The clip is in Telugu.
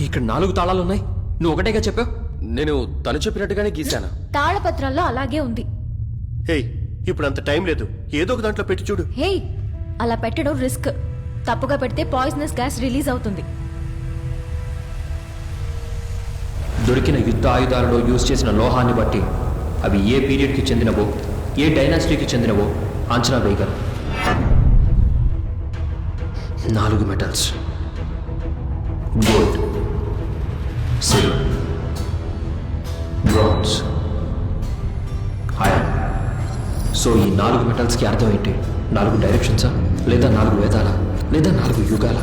ఇక్కడ నాలుగు తాళాలు ఉన్నాయి నువ్వు ఒకటేగా చెప్పావు? నేను తను చెప్పినట్టుగానే గీశాను. తాళపత్రాల్లో అలాగే ఉంది. హే ఇప్పుడు అంత టైం లేదు. ఏదో ఒక దాంట్లో పెట్టి చూడు. హే అలా పెట్టడం రిస్క్. తప్పుగా పెడితే పాయిజనస్ గ్యాస్ రిలీజ్ అవుతుంది. దొరికిన యుద్ధ ఆయుధాలలో యూజ్ చేసిన లోహాన్ని బట్టి అవి ఏ పీరియడ్కి చెందినవో ఏ డైనాసిటీకి చెందినవో అంచనా వేయగలం నాలుగు metals. Gold. Sailor. Bronze iron so ఈ నాలుగు మెటల్స్కి అర్థం ఏంటి? నాలుగు డైరెక్షన్సా లేదా నాలుగు వేదాలా? లేదా నాలుగు యుగాలా?